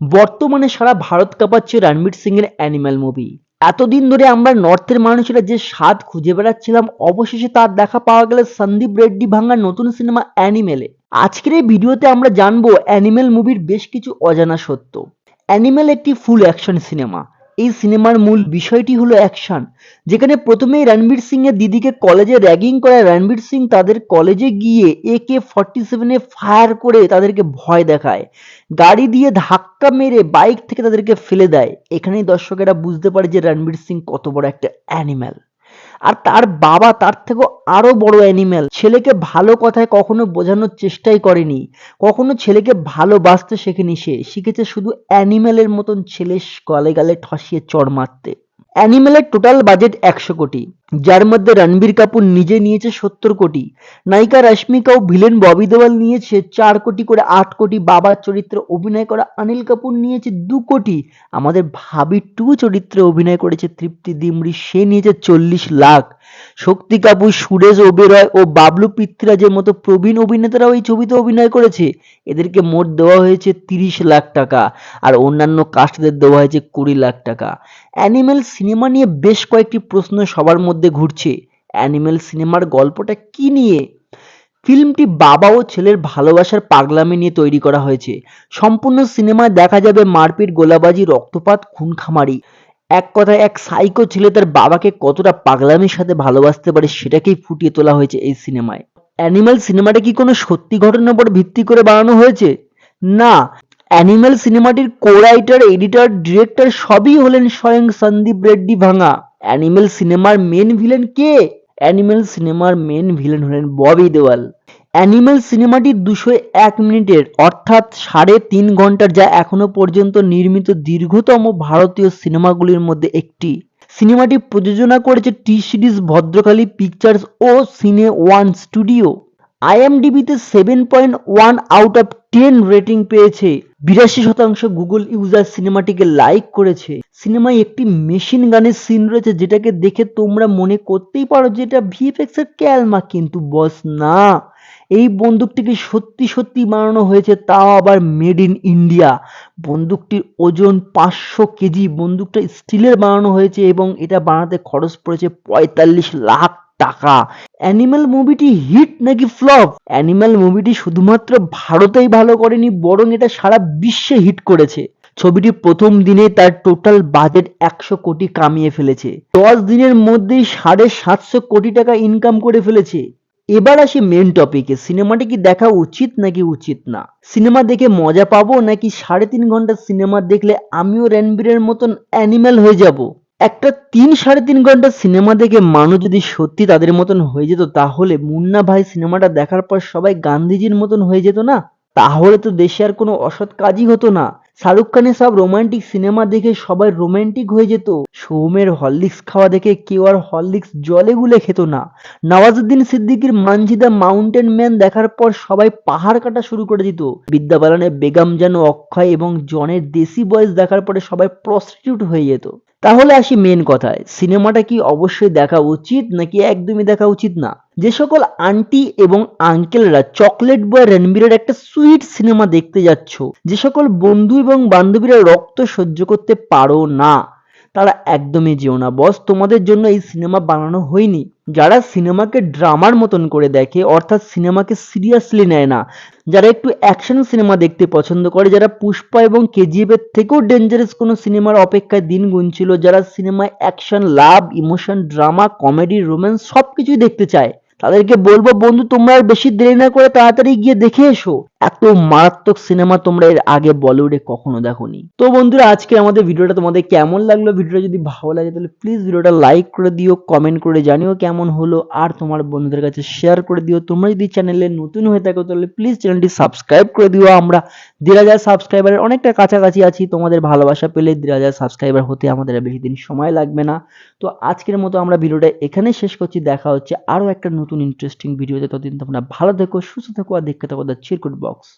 বর্তমানে সারা ভারত কাঁপাচ্ছে রণবীর সিং এর animal movie. এতদিন ধরে আমরা নর্থের মানুষেরা যে স্বাদ খুঁজে বেড়াচ্ছিলাম, অবশেষে তার দেখা পাওয়া গেল সন্দীপ রেড্ডি ভাঙ্গার নতুন সিনেমা অ্যানিমেলে আজকের এই ভিডিওতে আমরা জানব অ্যানিমেল মুভির বেশ কিছু অজানা সত্য। অ্যানিমেল একটি ফুল অ্যাকশন সিনেমা এই সিনেমার মূল বিষয়টি হলো অ্যাকশন। যেখানে প্রথমেই রণবীর সিং এর দিদিকে কলেজে র্যাগিং করায় রণবীর সিং তাদের কলেজে গিয়ে এ কে ফর্টি সেভেনে ফায়ার করে তাদেরকে ভয় দেখায়। গাড়ি দিয়ে ধাক্কা মেরে বাইক থেকে তাদেরকে ফেলে দেয়। এখানেই দর্শকেরা বুঝতে পারে যে রণবীর সিং কত বড় একটা অ্যানিম্যাল। আর তার বাবা তার থেকেও আরও বড় অ্যানিম্যাল ছেলেকে ভালো কথায় কখনো বোঝানোর চেষ্টাই করেনি। কখনো ছেলেকে ভালোবাসতে শেখেনি সে। শিখেছে শুধু অ্যানিম্যালের মতন ছেলে গলে গালে ঠসিয়ে চড় মারতে। অ্যানিমেলের টোটাল বাজেট একশো কোটি। যার মধ্যে রণবীর কাপুর নিজে নিয়েছে সত্তর কোটি। নায়িকা রশ্মিকা ও ভিলেন ববি দেওয়াল নিয়েছে চার কোটি করে আট কোটি। বাবার চরিত্রে অভিনয় করা অনিল কাপুর নিয়েছে দু কোটি। আমাদের ভাবি টু চরিত্রে অভিনয় করেছে তৃপ্তি দিমরি। সে নিয়েছে চল্লিশ লাখ। শক্তি কাপুর, সুরেশ ওবেরয় ও বাবলু পৃথ্বীরাজের মতো প্রবীণ অভিনেতারাও এই ছবিতে অভিনয় করেছে। এদেরকে মোট দেওয়া হয়েছে তিরিশ লাখ টাকা আর অন্যান্য কাস্টদের দেওয়া হয়েছে কুড়ি লাখ টাকা। অ্যানিমেল সিনেমা নিয়ে বেশ কয়েকটি প্রশ্ন সবার মধ্যে ঘুরছে। অ্যানিমেল সিনেমার গল্পটা কি নিয়ে? ফিল্মটি বাবা ও ছেলের ভালোবাসার পাগলামি নিয়ে তৈরি করা হয়েছে। সম্পূর্ণ সিনেমায় দেখা যাবে মারপিট, গোলাবাজি, রক্তপাত খুন খামারি এক কথায় এক সাইকো ছেলে তার বাবাকে কতটা পাগলামির সাথে ভালোবাসতে পারে সেটাকেই ফুটিয়ে তোলা হয়েছে এই সিনেমায়। অ্যানিমাল সিনেমাটা কি কোনো সত্যি ঘটনার উপর ভিত্তি করে বানানো হয়েছে? না। অ্যানিমাল সিনেমাটির কো রাইটার এডিটর ডিরেক্টর সবই হলেন স্বয়ং সন্দীপ রেড্ডি ভাঙা। অ্যানিমেল সিনেমার মেন ভিলেন কে? অ্যানিমেল সিনেমার মেন ভিলেন হলেন ববি দেওয়াল। অ্যানিমেল সিনেমাটি দুশো এক মিনিটের, অর্থাৎ সাড়ে তিন ঘণ্টার, যা এখনও পর্যন্ত নির্মিত দীর্ঘতম ভারতীয় সিনেমাগুলির মধ্যে একটি। সিনেমাটি প্রযোজনা করেছে টি সিরিজ ভদ্রকালী পিকচার্স ও cine one studio. আইএমডিবিতে seven point one out of ten rating পেয়েছে। বিরাশি শতাংশ গুগল ইউজার সিনেমাটিকে লাইক করেছে। সিনেমায় একটি মেশিন গানের সিন রয়েছে যেটাকে দেখে তোমরা মনে করতেই পারো যে এটা ভিএফএক্স এর ক্যালমা, কিন্তু বস না। এই বন্দুকটিকে সত্যি সত্যি বানানো হয়েছে, তাও আবার মেড ইন ইন্ডিয়া বন্দুকটির ওজন পাঁচশো কেজি, বন্দুকটা স্টিলের বানানো হয়েছে এবং এটা বানাতে খরচ পড়েছে পঁয়তাল্লিশ লাখ টাকা। অ্যানিম্যাল মুভিটি হিট নাকি ফ্লপ? অ্যানিম্যাল মুভিটি শুধুমাত্র ভারতেই ভালো করেনি, বরং এটা সারা বিশ্বে হিট করেছে। ছবিটি প্রথম দিনে তার টোটাল বাজেট একশো কোটি কামিয়ে ফেলেছে। দশ দিনের মধ্যেই সাড়ে সাতশো কোটি টাকা ইনকাম করে ফেলেছে। এবার আসি মেন টপিকে সিনেমাটি কি দেখা উচিত নাকি উচিত না? সিনেমা দেখে মজা পাবো নাকি সাড়ে তিন ঘণ্টা সিনেমা দেখলে আমিও রণবীরের মতন অ্যানিম্যাল হয়ে যাব? একটা তিন সাড়ে তিন ঘণ্টা সিনেমা দেখে মানুষ যদি সত্যি তাদের মতন হয়ে যেত, তাহলে মুন্না ভাই সিনেমাটা দেখার পর সবাই গান্ধীজির মতন হয়ে যেত না? তাহলে তো দেশে আর কোনো অসৎ কাজই হতো না। শাহরুখ খানের সব রোমান্টিক সিনেমা দেখে সবাই রোমান্টিক হয়ে যেত। সৌমের হরলিক্স খাওয়া দেখে কেউ আর হরলিক্স জলে গুলে খেত না। নওয়াজুদ্দিন সিদ্দিকীর মানজি দ্য মাউন্টেন ম্যান দেখার পর সবাই পাহাড় কাটা শুরু করে দিত। বিদ্যা বালানের বেগম যেন অক্ষয় এবং জনের দেশি বয়স দেখার পরে সবাই প্রস্টিটিউট হয়ে যেত। তাহলে আসি মেন কথায়। সিনেমাটা কি অবশ্যই দেখা উচিত নাকি একদমই দেখা উচিত না? যে সকল আন্টি এবং আঙ্কেলরা চকলেট বয় রণবীরের একটা সুইট সিনেমা দেখতে যাচ্ছ, যে সকল বন্ধু এবং বান্ধবীরা রক্ত সহ্য করতে পারো না, তারা একদমই যেও না। বস, তোমাদের জন্য এই সিনেমা বানানো হয়নি। যারা সিনেমাকে ড্রামার মতন করে দেখে, অর্থাৎ সিনেমাকে সিরিয়াসলি নেয় না, যারা একটু অ্যাকশন সিনেমা দেখতে পছন্দ করে, যারা পুষ্পা এবং কেজিএফ এর থেকেও ডেঞ্জারাস কোনো সিনেমার অপেক্ষায় দিন গুনছিল, যারা সিনেমায় action love emotion drama comedy romance সবকিছুই দেখতে চায়, তাদেরকে বলব, বন্ধু, তোমরা আর বেশি দেরি না করে তাড়াতাড়ি গিয়ে দেখে এসো। এত মারাত্মক সিনেমা তোমরা এর আগে বলিউডে কখনো দেখোনি। তো বন্ধুরা, আজকে আমাদের ভিডিওটা তোমাদের কেমন লাগল? ভিডিওটা যদি ভালো লাগে, তাহলে প্লিজ ভিডিওটা লাইক করে দিও কমেন্ট করে জানিও কেমন হলো, আর তোমার বন্ধুদের কাছে শেয়ার করে দিও। তোমরা যদি চ্যানেলে নতুন হয়ে থাকো, তাহলে প্লিজ চ্যানেলটি সাবস্ক্রাইব করে দিও। আমরা দেড় হাজার সাবস্ক্রাইবারের অনেকটা কাছাকাছি আছি, তোমাদের ভালোবাসা পেলে দেড় হাজার সাবস্ক্রাইবার হতে আমাদের বেশি দিন সময় লাগবে না। তো আজকের মতো আমরা ভিডিওটা এখানে শেষ করছি। দেখা হচ্ছে আরও একটা নতুন ইন্টারেস্টিং ভিডিওতে ততদিন তোমরা ভালো থেকো, সুস্থ থেকো, আর দেখতে থাকো দ্য চিরকুট box.